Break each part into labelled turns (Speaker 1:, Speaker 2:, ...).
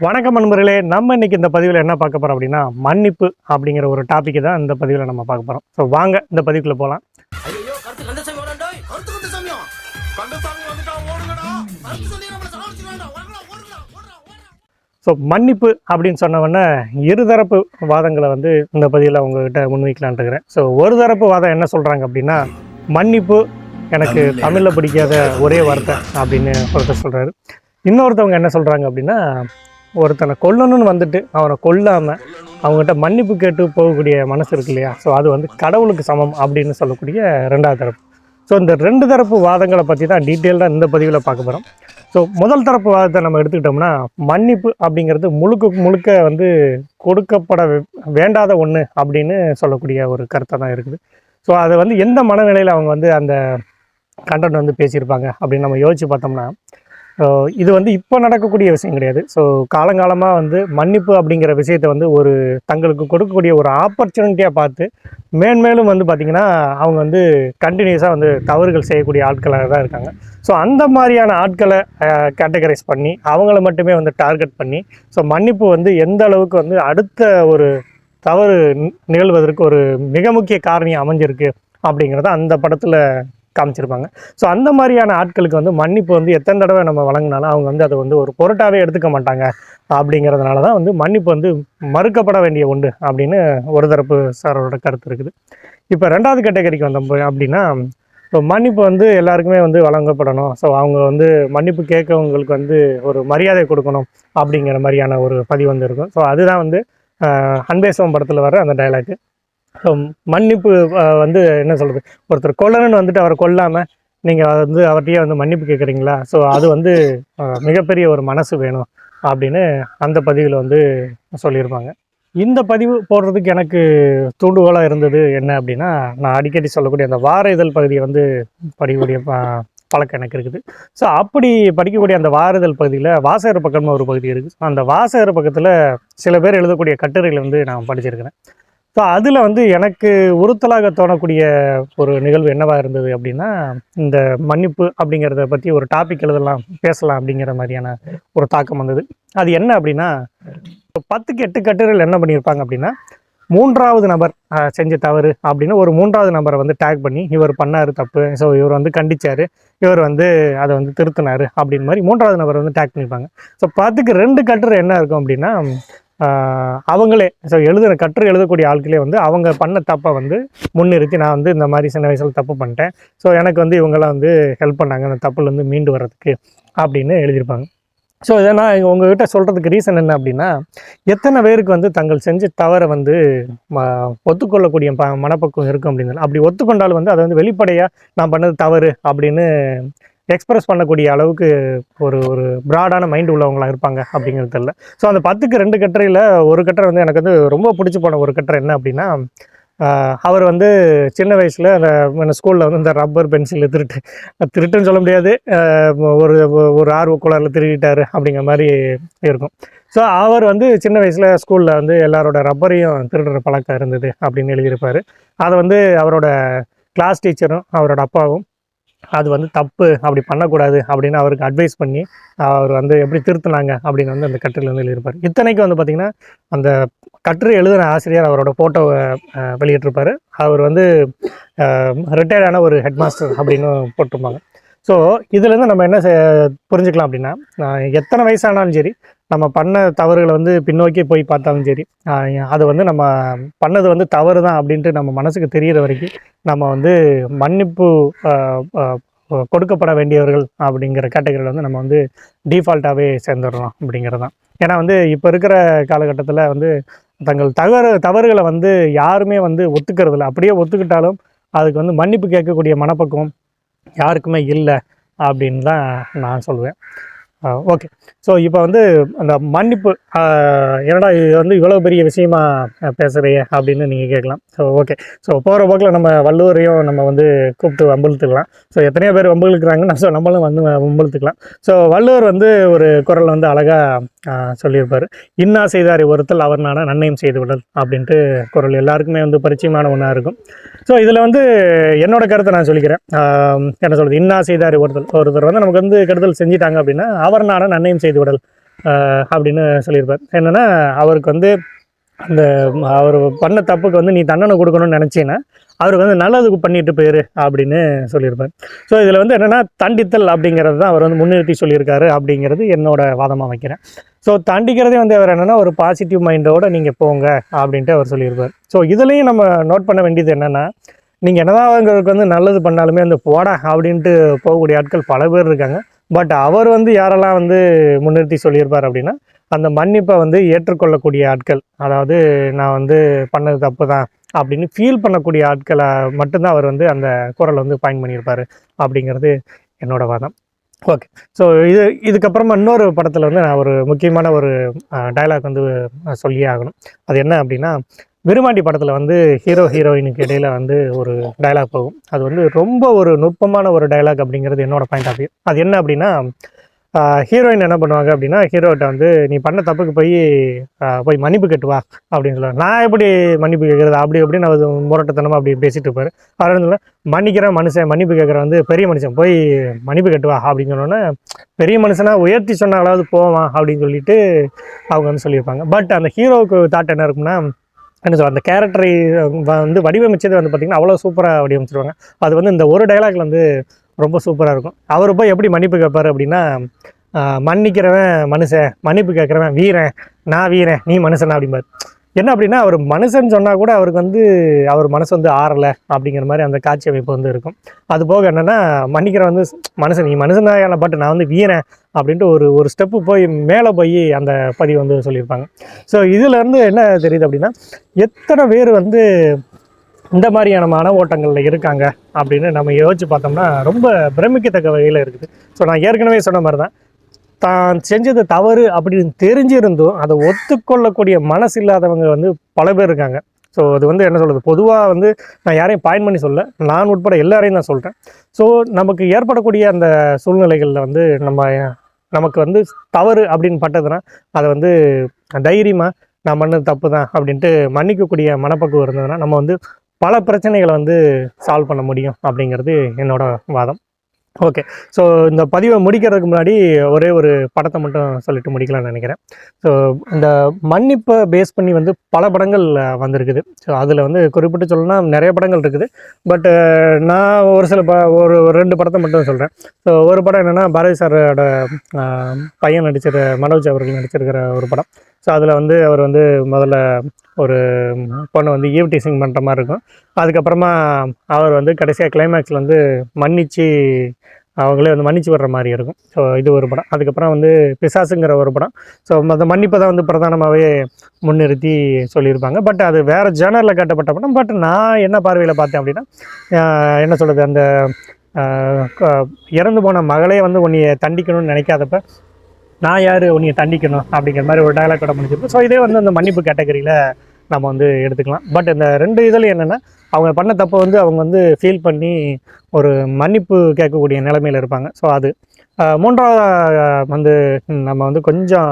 Speaker 1: வணக்கம் நண்பர்களே நம்ம இன்னைக்கு இந்த பதிவில் என்ன பார்க்க போறோம் அப்படின்னா மன்னிப்பு அப்படிங்கிற ஒரு டாபிக் தான் இந்த பதிவில் நம்ம பார்க்க போறோம். ஸோ வாங்க இந்த பதிவுக்குள்ள போகலாம் ஸோ மன்னிப்பு அப்படின்னு சொன்ன உடனே இருதரப்பு வாதங்களை வந்து இந்த பதிவில் உங்ககிட்ட முன்வைக்கலான் இருக்கிறேன். ஸோ ஒரு தரப்பு வாதம் என்ன சொல்கிறாங்க அப்படின்னா மன்னிப்பு எனக்கு தமிழில் பிடிக்காத ஒரே வார்த்தை அப்படின்னு ஒருத்தர் சொல்கிறாரு இன்னொருத்தவங்க என்ன சொல்கிறாங்க அப்படின்னா ஒருத்தனை கொல்லணும்னு வந்துட்டு அவனை கொல்லாமல் அவங்ககிட்ட மன்னிப்பு கேட்டு போகக்கூடிய மனசு இருக்கு இல்லையா? ஸோ அது வந்து கடவுளுக்கு சமம் அப்படின்னு சொல்லக்கூடிய ரெண்டாவது தரப்பு. ஸோ இந்த ரெண்டு தரப்பு வாதங்களை பற்றி தான் டீட்டெயில்டாக இந்த பதிவில் பார்க்க போகிறோம் ஸோ முதல் தரப்பு வாதத்தை நம்ம எடுத்துக்கிட்டோம்னா மன்னிப்பு அப்படிங்கிறது முழுக்க முழுக்க வந்து கொடுக்கப்பட வே- வேண்டாத ஒன்று அப்படின்னு சொல்லக்கூடிய ஒரு கருத்தை தான் இருக்குது. ஸோ அதை வந்து எந்த மனநிலையில் அவங்க வந்து அந்த கண்டென்ட் வந்து பேசியிருப்பாங்க அப்படின்னு நம்ம யோசிச்சு பார்த்தோம்னா ஸோ இது வந்து இப்போ நடக்கக்கூடிய விஷயம் கிடையாது. ஸோ காலங்காலமாக வந்து மன்னிப்பு அப்படிங்கிற விஷயத்தை வந்து ஒரு தங்களுக்கு கொடுக்கக்கூடிய ஒரு ஆப்பர்ச்சுனிட்டியாக பார்த்து மேன்மேலும் வந்து பார்த்திங்கன்னா அவங்க வந்து கண்டினியூஸாக வந்து தவறுகள் செய்யக்கூடிய ஆட்களாக தான் இருக்காங்க. ஸோ அந்த மாதிரியான ஆட்களை கேட்டகரைஸ் பண்ணி அவங்கள மட்டுமே வந்து டார்கெட் பண்ணி ஸோ மன்னிப்பு வந்து எந்த அளவுக்கு வந்து அடுத்த ஒரு தவறு நிகழ்வதற்கு ஒரு மிக முக்கிய காரணி அமைஞ்சிருக்கு அப்படிங்கிறத அந்த படத்தில் காமிச்சிருப்பாங்க. ஸோ அந்த மாதிரியான ஆட்களுக்கு வந்து மன்னிப்பு வந்து எத்தனை தடவை நம்ம வழங்கினாலும் அவங்க வந்து அதை வந்து ஒரு பொருட்டாகவே எடுத்துக்க மாட்டாங்க. அப்படிங்கிறதுனால தான் வந்து மன்னிப்பு வந்து மறுக்கப்பட வேண்டிய ஒன்று அப்படின்னு ஒரு தரப்பு சாரோட கருத்து இருக்குது. இப்போ ரெண்டாவது கேட்டகரிக்கு வந்தோம் அப்படின்னா இப்போ மன்னிப்பு வந்து எல்லாருக்குமே வந்து வழங்கப்படணும். ஸோ அவங்க வந்து மன்னிப்பு கேட்கவங்களுக்கு வந்து ஒரு மரியாதை கொடுக்கணும் அப்படிங்கிற மாதிரியான ஒரு பதிவு வந்து இருக்கும். ஸோ அதுதான் வந்து அன்பேசவம் படத்தில் வர அந்த டைலாக்கு ஸோ மன்னிப்பு வந்து என்ன சொல்கிறது ஒருத்தர் கொல்லணும்னு வந்துட்டு அவரை கொல்லாமல் நீங்கள் வந்து அவர்கிட்டயே வந்து மன்னிப்பு கேட்குறீங்களா ஸோ அது வந்து மிகப்பெரிய ஒரு மனசு வேணும் அப்படின்னு அந்த பதிவில் வந்து சொல்லியிருப்பாங்க. இந்த பதிவு போடுறதுக்கு எனக்கு தூண்டுகோலாக இருந்தது என்ன அப்படின்னா நான் அடிக்கடி சொல்லக்கூடிய அந்த வார இதழ் பகுதியை வந்து படிக்கக்கூடிய ப- பழக்கம் எனக்கு இருக்குது. ஸோ அப்படி படிக்கக்கூடிய அந்த வார இதழ் பகுதியில் வாசகர் பக்கம்னு ஒரு பகுதி இருக்குது அந்த வாசகர் பக்கத்தில் சில பேர் எழுதக்கூடிய கட்டுரைகளை வந்து நான் படிச்சிருக்கிறேன். ஸோ அதில் வந்து எனக்கு உறுத்தலாக தோணக்கூடிய ஒரு நிகழ்வு என்னவாக இருந்தது அப்படின்னா இந்த மன்னிப்பு அப்படிங்கிறத பற்றி ஒரு டாபிக் எழுதலாம் பேசலாம் அப்படிங்கிற மாதிரியான ஒரு தாக்கம் வந்தது. அது என்ன அப்படின்னா இப்போ பத்துக்கு எட்டு கட்டுரைகள் என்ன பண்ணியிருப்பாங்க அப்படின்னா மூன்றாவது நபர் செஞ்ச தவறு அப்படின்னு ஒரு மூன்றாவது நபரை வந்து டேக் பண்ணி இவர் பண்ணார் தப்பு ஸோ இவர் வந்து கண்டிச்சார் இவர் வந்து அதை வந்து திருத்தினார் அப்படின்னு மாதிரி மூன்றாவது நபரை வந்து டேக் பண்ணியிருப்பாங்க ஸோ பத்துக்கு ரெண்டு கட்டுரை என்ன இருக்கும் அப்படின்னா அவங்களே ஸோ எழுதுகிற கற்று எழுதக்கூடிய ஆட்களே வந்து அவங்க பண்ண தப்பை வந்து முன்னிறுத்தி நான் வந்து இந்த மாதிரி சின்ன வயசில் தப்பு பண்ணிட்டேன். ஸோ எனக்கு வந்து இவங்கெல்லாம் வந்து ஹெல்ப் பண்ணாங்க அந்த தப்புலேருந்து மீண்டு வர்றதுக்கு அப்படின்னு எழுதியிருப்பாங்க. ஸோ இதை நான் உங்ககிட்ட சொல்கிறதுக்கு ரீசன் என்ன அப்படின்னா எத்தனை பேருக்கு வந்து தங்கள் செஞ்ச தவறை வந்து ஒத்துக்கொள்ளக்கூடிய ப மனப்பக்குவம் இருக்கும் அப்படின்னு அப்படி ஒத்துக்கொண்டாலும் வந்து அதை வந்து வெளிப்படையாக நான் பண்ணது தவறு அப்படின்னு எக்ஸ்பிரஸ் பண்ணக்கூடிய அளவுக்கு ஒரு ஒரு ப்ராடான மைண்ட் உள்ளவங்களா இருப்பாங்க அப்படிங்கிறது தெரியல. ஸோ அந்த பத்துக்கு ரெண்டு கட்டுரையில் ஒரு கட்டுரை வந்து எனக்கு வந்து ரொம்ப பிடிச்சி போன ஒரு கட்டுரை என்ன அப்படின்னா அவர் வந்து சின்ன வயசில் அந்த ஸ்கூலில் வந்து இந்த ரப்பர் பென்சில் திருட்டு திருட்டுன்னு சொல்ல முடியாது. ஒரு ஒரு ஆர்வ குளரில் திருடிட்டார் அப்படிங்கிற மாதிரி இருக்கும். ஸோ அவர் வந்து சின்ன வயசில் ஸ்கூலில் வந்து எல்லாரோட ரப்பரையும் திருடுற பழக்கம் இருந்தது அப்படின்னு எழுதியிருப்பார். அதை வந்து அவரோட கிளாஸ் டீச்சரும் அவரோட அப்பாவும் அது வந்து தப்பு அப்படி பண்ணக்கூடாது அப்படின்னு அவருக்கு அட்வைஸ் பண்ணி அவர் வந்து எப்படி திருத்தினாங்க அப்படின்னு வந்து அந்த கட்டுரையில் வந்து எழுதியிருப்பார். இத்தனைக்கு வந்து பார்த்திங்கன்னா அந்த கட்டுரை எழுதின ஆசிரியர் அவரோட ஃபோட்டோவை வெளியிட்டிருப்பார். அவர் வந்து ரிட்டையர்டான ஒரு ஹெட்மாஸ்டர் அப்படின்னு போட்டிருப்பாங்க. ஸோ இதுலேருந்து நம்ம என்ன செ- புரிஞ்சுக்கலாம் அப்படின்னா எத்தனை வயசானாலும் சரி நம்ம பண்ண தவறுகளை வந்து பின்னோக்கி போய் பார்த்தாலும் சரி அது வந்து நம்ம பண்ணது வந்து தவறு தான் அப்படின்ட்டு நம்ம மனசுக்கு தெரிகிற வரைக்கும் நம்ம வந்து மன்னிப்பு கொடுக்கப்பட வேண்டியவர்கள் அப்படிங்கிற கேட்டகரியில் வந்து நம்ம வந்து டிஃபால்ட்டாகவே சேர்ந்துடுறோம் அப்படிங்கிறது தான் ஏன்னா வந்து இப்போ இருக்கிற காலகட்டத்தில் வந்து தங்கள் தவறு தவறுகளை வந்து யாருமே வந்து ஒத்துக்கிறது இல்லை அப்படியே ஒத்துக்கிட்டாலும் அதுக்கு வந்து மன்னிப்பு கேட்கக்கூடிய மனப்பக்குவம் யாருக்குமே இல்லை அப்படின்னு தான் நான் சொல்லுவேன் ஓகே ஸோ இப்போ வந்து அந்த மன்னிப்பு என்னடா இது வந்து இவ்வளோ பெரிய விஷயமா பேசுகிறிய அப்படின்னு நீங்கள் கேட்கலாம். ஸோ ஓகே ஸோ போகிற போக்கில் நம்ம வள்ளுவரையும் நம்ம வந்து கூப்பிட்டு வம்புழுத்துக்கலாம். ஸோ எத்தனையோ பேர் வம்பிழுக்கிறாங்கன்னா ஸோ நம்மளும் வந்து வம்புழுத்துக்கலாம். ஸோ வள்ளுவர் வந்து ஒரு குரல் வந்து அழகாக சொல்லியிருப்பார். இன்னா செய்தாரி ஒருத்தல் அவர் நான நன்மையும் செய்து விடல் அப்படின்ட்டு குரல் எல்லாருக்குமே வந்து பரிச்சயமான ஒன்றா இருக்கும். ஸோ இதில் வந்து என்னோட கருத்தை நான் சொல்லிக்கிறேன். என்ன சொல்கிறது இன்னா செய்தாரி ஒருத்தல் ஒருத்தர் வந்து நமக்கு வந்து கெடுதல் செஞ்சிட்டாங்க அப்படின்னா அவர் நன்னயம் செய்து விடல் அப்படின்னு சொல்லியிருப்பார். என்னென்னா அவருக்கு வந்து அந்த அவர் பண்ண தப்புக்கு வந்து நீ தண்டனை கொடுக்கணும்னு நினச்சின்னா அவருக்கு வந்து நல்லதுக்கு பண்ணிட்டு போயிரு அப்படின்னு சொல்லியிருப்பார். ஸோ இதில் வந்து என்னென்னா தண்டித்தல் அப்படிங்கிறது தான் அவர் வந்து முன்னிறுத்தி சொல்லியிருக்காரு அப்படிங்கிறது என்னோட வாதமாக வைக்கிறேன். ஸோ தண்டிக்கிறதே வந்து அவர் என்னென்னா ஒரு பாசிட்டிவ் மைண்டோட நீங்கள் போங்க அப்படின்ட்டு அவர் சொல்லியிருப்பார். ஸோ இதுலேயும் நம்ம நோட் பண்ண வேண்டியது என்னென்னா நீங்கள் என்னதான் வந்து நல்லது பண்ணாலுமே அந்த போடா அப்படின்ட்டு போகக்கூடிய ஆட்கள் பல பேர் இருக்காங்க. பட் அவர் வந்து யாரெல்லாம் வந்து முன்னிறுத்தி சொல்லியிருப்பார் அப்படின்னா அந்த மன்னிப்பை வந்து ஏற்றுக்கொள்ளக்கூடிய ஆட்கள். அதாவது நான் வந்து பண்ணது தப்பு தான் அப்படின்னு ஃபீல் பண்ணக்கூடிய ஆட்களை மட்டும்தான் அவர் வந்து அந்த குரலை வந்து பாயிண்ட் பண்ணியிருப்பார் அப்படிங்கிறது என்னோட வாதம். ஓகே ஸோ இது இதுக்கப்புறமா இன்னொரு படத்தில் வந்து நான் ஒரு முக்கியமான ஒரு டயலாக் வந்து சொல்லியே ஆகணும். அது என்ன அப்படின்னா விருமாண்டி படத்தில் வந்து ஹீரோ ஹீரோயினுக்கு இடையில வந்து ஒரு டயலாக் போகும். அது வந்து ரொம்ப ஒரு நுட்பமான ஒரு டயலாக் அப்படிங்கிறது என்னோட பாயிண்ட் ஆஃப் வியூ அது என்ன அப்படின்னா ஹீரோயின் என்ன பண்ணுவாங்க அப்படின்னா ஹீரோகிட்ட வந்து நீ பண்ண தப்புக்கு போய் போய் மன்னிப்பு கட்டுவா அப்படின்னு சொல்லுவாங்க. நான் எப்படி மன்னிப்பு கேட்குறது அப்படி அப்படின்னு அவர் முரட்டத்தனமாக அப்படி பேசிட்டு இருப்பார். அவர் வந்து சொல்லுவாரு, மன்னிக்கிற மனுஷன் மன்னிப்பு கேட்குற வந்து பெரிய மனுஷன் போய் மன்னிப்பு கட்டுவா அப்படின்னு சொன்னோன்னே பெரிய மனுஷனாக உயர்த்தி சொன்னாலாவது போவான் அப்படின்னு சொல்லிட்டு அவங்க வந்து சொல்லியிருப்பாங்க. பட் அந்த ஹீரோவுக்கு தாட் என்ன இருக்கும்னா என்ன சொல்ல அந்த கேரக்டரை வந்து வடிவமைச்சது வந்து பார்த்திங்கன்னா அவ்வளோ சூப்பராக வடிவமைச்சிருவாங்க. அது வந்து இந்த ஒரு டைலாக்ல வந்து ரொம்ப சூப்பராக இருக்கும். அவர் போய் எப்படி மன்னிப்பு கேட்பாரு அப்படின்னா மன்னிக்கிறவன் மனுஷன் மன்னிப்பு கேட்குறவன் வீரன் நான் வீரன் நீ மனுஷனா அப்படிம்பார். என்ன அப்படின்னா அவர் மனுஷன் சொன்னால் கூட அவருக்கு வந்து அவர் மனசு வந்து ஆறலை அப்படிங்கிற மாதிரி அந்த காட்சி அமைப்பு வந்து இருக்கும். அது போக என்னென்னா மன்னிக்கிற வந்து மனுஷன் நீ மனுஷன் தான் பட் நான் வந்து வீரன் அப்படின்ட்டு ஒரு ஒரு ஸ்டெப்பு போய் மேலே போய் அந்த பதிவு வந்து சொல்லியிருப்பாங்க. ஸோ இதிலேருந்து என்ன தெரியுது அப்படின்னா எத்தனை பேர் வந்து இந்த மாதிரியான மன ஓட்டங்களில் இருக்காங்க அப்படின்னு நம்ம யோசிச்சு பார்த்தோம்னா ரொம்ப பிரமிக்கத்தக்க வகையில் இருக்குது. ஸோ நான் ஏற்கனவே சொன்ன மாதிரி தான் தான் செஞ்சது தவறு அப்படின்னு தெரிஞ்சிருந்தும் அதை ஒத்துக்கொள்ளக்கூடிய மனசு இல்லாதவங்க வந்து பல பேர் இருக்காங்க. ஸோ அது வந்து என்ன சொல்கிறது பொதுவாக வந்து நான் யாரையும் பாயிண்ட் பண்ணி சொல்ல நான் உட்பட எல்லாரையும் நான் சொல்கிறேன் ஸோ நமக்கு ஏற்படக்கூடிய அந்த சூழ்நிலைகளில் வந்து நம்ம நமக்கு வந்து தவறு அப்படின்னு பட்டதுன்னா அதை வந்து தைரியமாக நான் பண்ணது தப்பு தான் அப்படின்ட்டு மன்னிக்கக்கூடிய மனப்பக்குவம் இருந்ததுன்னா நம்ம வந்து பல பிரச்சனைகளை வந்து சால்வ் பண்ண முடியும் அப்படிங்கிறது என்னோட வாதம். ஓகே ஸோ இந்த பதிவை முடிக்கிறதுக்கு முன்னாடி ஒரே ஒரு படத்தை மட்டும் சொல்லிட்டு முடிக்கலாம்னு நினைக்கிறேன். ஸோ இந்த மன்னிப்பை பேஸ் பண்ணி வந்து பல படங்கள் வந்திருக்குது. ஸோ அதில் வந்து குறிப்பிட்டு சொல்லணும்னா நிறைய படங்கள் இருக்குது. பட்டு நான் ஒரு சில ப ஒரு ஒரு ரெண்டு படத்தை மட்டும் சொல்கிறேன் ஸோ ஒரு படம் என்னென்னா பாரதி சாரோட பையன் நடிச்சிருக்க மனோஜ் அவர்கள் நடிச்சிருக்கிற ஒரு படம். ஸோ அதில் வந்து அவர் வந்து முதல்ல ஒரு பொண்ணை வந்து ஈவ் டீசிங் பண்ணுற மாதிரி இருக்கும். அதுக்கப்புறமா அவர் வந்து கடைசியாக கிளைமேக்ஸில் வந்து மன்னிச்சு அவங்களே வந்து மன்னிச்சு வர்ற மாதிரி இருக்கும். ஸோ இது ஒரு படம். அதுக்கப்புறம் வந்து பிசாசுங்கிற ஒரு படம். ஸோ அந்த மன்னிப்பை தான் வந்து பிரதானமாகவே முன்னிறுத்தி சொல்லியிருப்பாங்க. பட் அது வேறு ஜேனரில் கட்டப்பட்ட படம். பட் நான் என்ன பார்வையில் பார்த்தேன் அப்படின்னா என்ன சொல்கிறது அந்த க- இறந்து போன மகளே வந்து உன்னைய தண்டிக்கணும்னு நினைக்காதப்ப நான் யார்? உன்னைய தண்டிக்கணும் அப்படிங்கிற மாதிரி ஒரு டயலாக் முடிஞ்சிருக்கும். ஸோ இதே வந்து அந்த மன்னிப்பு கேட்டகரியில் நம்ம வந்து எடுத்துக்கலாம். பட் இந்த ரெண்டு இதில் என்னென்னா அவங்க பண்ண தப்பை வந்து அவங்க வந்து ஃபீல் பண்ணி ஒரு மன்னிப்பு கேட்கக்கூடிய நிலைமையில் இருப்பாங்க. ஸோ அது. மூன்றாவது வந்து நம்ம வந்து கொஞ்சம்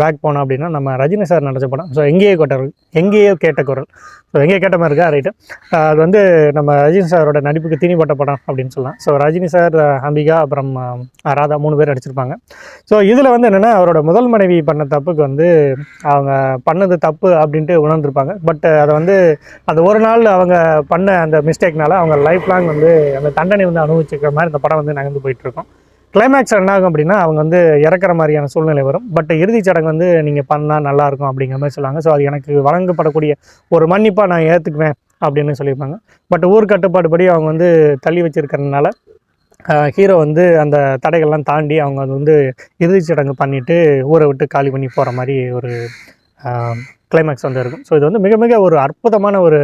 Speaker 1: பேக் போனோம் அப்படின்னா நம்ம ரஜினி சார் நடிச்ச படம். ஸோ எங்கேயோ கேட்ட எங்கேயோ கேட்ட குரல். ஸோ எங்கேயோ கேட்ட மாதிரி இருக்கா? ரைட்டு அது வந்து நம்ம ரஜினி சாரோட நடிப்புக்கு தீனிப்பட்ட படம் அப்படின்னு சொல்லலாம். ஸோ ரஜினி சார் அம்பிகா அப்புறம் ராதா மூணு பேர் நடிச்சிருப்பாங்க. ஸோ இதில் வந்து என்னென்னா அவரோட முதல் மனைவி பண்ண தப்புக்கு வந்து அவங்க பண்ணது தப்பு அப்படின்ட்டு உணர்ந்திருப்பாங்க. பட் அதை வந்து அந்த ஒரு நாள் அவங்க பண்ண அந்த மிஸ்டேக்னால அவங்க லைஃப் லாங் வந்து அந்த தண்டனை வந்து அனுபவிச்சுக்கிற மாதிரி இந்த படம் வந்து நகர்ந்து போயிட்டுருக்கோம் கிளைமேக்ஸ் என்ன ஆகும் அப்படின்னா அவங்க வந்து இறக்குற மாதிரியான சூழ்நிலை வரும். பட் இறுதிச் சடங்கு வந்து நீங்கள் பண்ணால் நல்லாயிருக்கும் அப்படிங்கிற மாதிரி சொல்லுவாங்க. ஸோ அது எனக்கு வழங்கப்படக்கூடிய ஒரு மன்னிப்பாக நான் ஏற்றுக்குவேன் அப்படின்னு சொல்லியிருப்பாங்க. பட் ஊர் கட்டுப்பாடுபடி அவங்க வந்து தள்ளி வச்சுருக்கிறதுனால ஹீரோ வந்து அந்த தடைகள்லாம் தாண்டி அவங்க அது வந்து இறுதிச் சடங்கு பண்ணிவிட்டு ஊரை விட்டு காலி பண்ணி போகிற மாதிரி ஒரு கிளைமேக்ஸ் வந்து இருக்கும். ஸோ இது வந்து மிக மிக ஒரு அற்புதமான ஒரு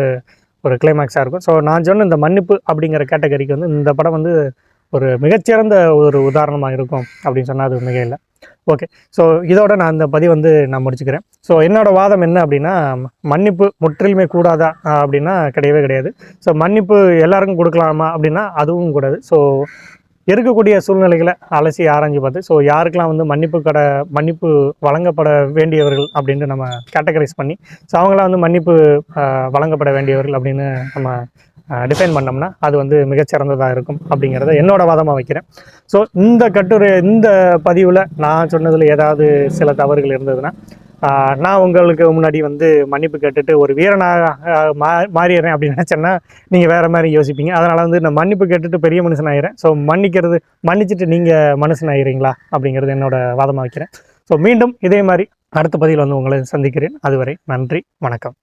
Speaker 1: ஒரு கிளைமேக்ஸாக இருக்கும். ஸோ நான் சொன்ன இந்த மன்னிப்பு அப்படிங்கிற கேட்டகரிக்கு வந்து இந்த படம் வந்து ஒரு மிகச்சிறந்த ஒரு உதாரணமாக இருக்கும் அப்படின்னு சொன்னால் அது மிக இல்லை. ஓகே ஸோ இதோட நான் இந்த பதிவு வந்து நான் முடிச்சுக்கிறேன். ஸோ என்னோட வாதம் என்ன அப்படின்னா மன்னிப்பு முற்றிலுமே கூடாதா அப்படின்னா கிடையவே கிடையாது. ஸோ மன்னிப்பு எல்லாருக்கும் கொடுக்கலாமா அப்படின்னா அதுவும் கூடாது. ஸோ இருக்கக்கூடிய சூழ்நிலைகளை அலசி ஆராய்ஞ்சு பார்த்து ஸோ யாருக்கெல்லாம் வந்து மன்னிப்பு கடை மன்னிப்பு வழங்கப்பட வேண்டியவர்கள் அப்படின்ட்டு நம்ம கேட்டகரைஸ் பண்ணி ஸோ அவங்களாம் வந்து மன்னிப்பு வழங்கப்பட வேண்டியவர்கள் அப்படின்னு நம்ம டிஃபைன் பண்ணோம்னா அது வந்து மிகச்சிறந்ததாக இருக்கும் அப்படிங்கிறத என்னோட வாதமாக வைக்கிறேன். ஸோ இந்த கட்டுரை இந்த பதிவில் நான் சொன்னதில் ஏதாவது சில தவறுகள் இருந்ததுன்னா நான் உங்களுக்கு முன்னாடி வந்து மன்னிப்பு கேட்டுட்டு ஒரு வீரனாக மா மாறிடுறேன் அப்படின்னு நினச்சேன்னா நீங்கள் வேறு மாதிரி யோசிப்பீங்க. அதனால் வந்து நான் மன்னிப்பு கேட்டுட்டு பெரிய மனுஷன் ஆகிறேன் ஸோ மன்னிக்கிறது மன்னிச்சுட்டு நீங்கள் மனுஷன் ஆகிறீங்களா அப்படிங்கிறது என்னோட வாதமாக வைக்கிறேன். ஸோ மீண்டும் இதே மாதிரி அடுத்த பதிவில் வந்து உங்களை சந்திக்கிறேன். அதுவரை நன்றி வணக்கம்.